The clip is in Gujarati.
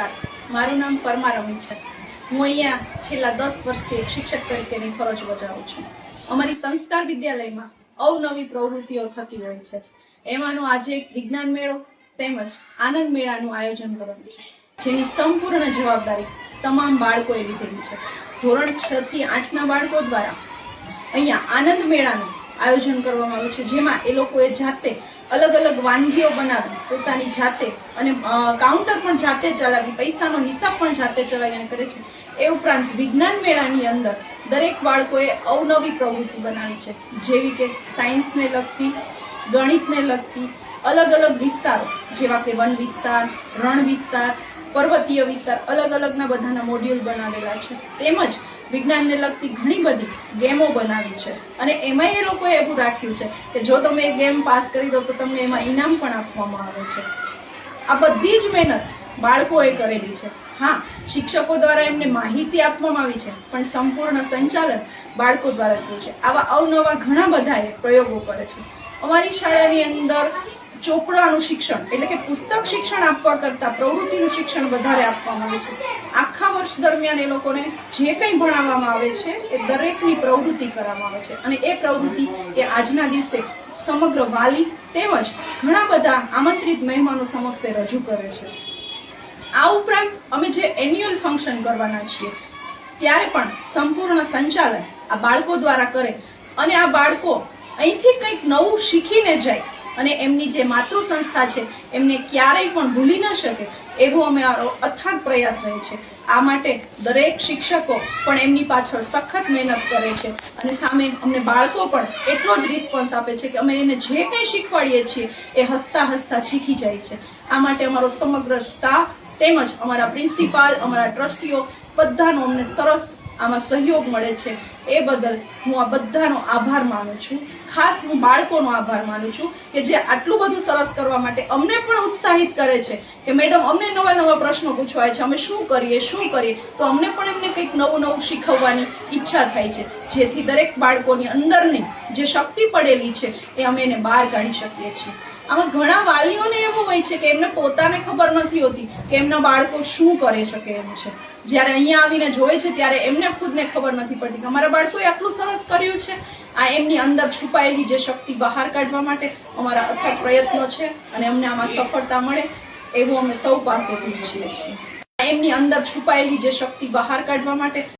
નમસ્કાર. મારું નામ પરમા રમી છે. હું અહીંયા છેલ્લા દસ વર્ષથી એક શિક્ષક તરીકેની ફરજ બજાવું છું. અમારી સંસ્કાર વિદ્યાલયમાં અવનવી પ્રવૃત્તિઓ થતી હોય છે. એમાંનો આજે એક વિજ્ઞાન મેળો તેમજ આનંદ મેળાનું આયોજન કરવાનું છે. જેની સંપૂર્ણ જવાબદારી તમામ બાળકોએ લીધેલી છે. ધોરણ છ થી આઠના બાળકો દ્વારા અહીંયા આનંદ મેળાનું આયોજન કરવામાં આવ્યું છે, જેમાં એ લોકોએ જાતે અલગ અલગ વાનગીઓ બનાવી, પોતાની જાતે અને કાઉન્ટર પણ જાતે ચલાવી, પૈસાનો હિસાબ પણ જાતે ચલાવીને કરે છે. એ ઉપરાંત વિજ્ઞાન મેળાની અંદર દરેક બાળકોએ અવનવી પ્રવૃત્તિ બનાવી છે, જેવી કે સાયન્સને લગતી, ગણિતને લગતી અલગ અલગ વિસ્તારો, જેવા કે વન વિસ્તાર, રણ વિસ્તાર પર્વતીય વિસ્તાર અલગ અલગના બધાના મોડ્યુલ બનાવેલા છે. તેમજ વિજ્ઞાનને લગતી ઘણી બધી ગેમો બનાવી છે. અને એમાંય એ લોકોએ એવું રાખ્યું છે કે જો તમે એ ગેમ પાસ કરી દો તો તમને એમાં ઇનામ પણ આપવામાં આવે છે. આ બધી જ મહેનત બાળકોએ કરેલી છે. હા, શિક્ષકો દ્વારા એમને માહિતી આપવામાં આવી છે, પણ સંપૂર્ણ સંચાલન બાળકો દ્વારા થયું છે. આવા અવનવા ઘણા બધા એ પ્રયોગો કરે છે. અમારી શાળાની અંદર ચોપડાનું શિક્ષણ, એટલે કે પુસ્તક શિક્ષણ આપવા કરતાં પ્રવૃત્તિનું શિક્ષણ વધારે આપવામાં આવે છે. આખા વર્ષ દરમિયાન એ લોકોને જે કંઈ ભણાવવામાં આવે છે, એ દરેકની પ્રવૃત્તિ કરવામાં આવે છે. અને એ પ્રવૃત્તિ એ આજના દિવસે સમગ્ર વાલી તેમજ ઘણા બધા આમંત્રિત મહેમાનો સમક્ષ રજૂ કરે છે. આ ઉપરાંત અમે જે એન્યુઅલ ફંક્શન કરવાના છીએ, ત્યારે પણ સંપૂર્ણ સંચાલન આ બાળકો દ્વારા કરે. અને આ બાળકો અહીંથી કંઈક નવું શીખીને જાય અને એમની જે માતૃ સંસ્થા છે, એમને ક્યારેય પણ ભૂલી ન શકે એવો અમારો અથાગ પ્રયાસ રહે છે. આ માટે દરેક શિક્ષકો પણ એમની પાછળ સખત મહેનત કરે છે અને સામે અમને બાળકો પણ એટલો જ રિસ્પોન્સ આપે છે કે અમે એને જે કંઈ શીખવાડીએ છીએ એ હસતા હસતા શીખી જાય છે. આ માટે અમારો સમગ્ર સ્ટાફ તેમજ અમારા પ્રિન્સિપાલ, અમારા ટ્રસ્ટીઓ બધાનો અમને સરસ આમાં સહયોગ મળે છે. એ બદલ હું આ બધાનો આભાર માનું છું. ખાસ હું બાળકોનો આભાર માનું છું કે જે આટલું બધું સરસ કરવા માટે અમને પણ ઉત્સાહિત કરે છે કે મેડમ, અમને નવા નવા પ્રશ્નો પૂછવાય છે. અમે શું કરીએ શું કરીએ? તો અમને પણ એમને કંઈક નવું નવું શીખવવાની ઈચ્છા થાય છે. જેથી દરેક બાળકોની અંદરની જે શક્તિ પડેલી છે એ અમે એને બહાર કાઢી શકીએ છીએ. આમાં ઘણા વાલીઓને એવું હોય છે કે એમને પોતાને ખબર નથી હોતી કે એમના બાળકો શું કરી શકે એમ છે. જ્યારે અહીંયા આવીને જોવે છે ત્યારે એમને ખુદને ખબર નથી પડતી કે અમારા બાળકોએ આટલું સરસ કર્યું છે. આ એમની અંદર છુપાયેલી જે શક્તિ બહાર કાઢવા માટે અમારા અથાગ પ્રયત્નો છે અને અમને આમાં સફળતા મળે એવું અમે સૌ પાસેથી ઈચ્છીએ છીએ. એમની અંદર છુપાયેલી જે શક્તિ બહાર કાઢવા માટે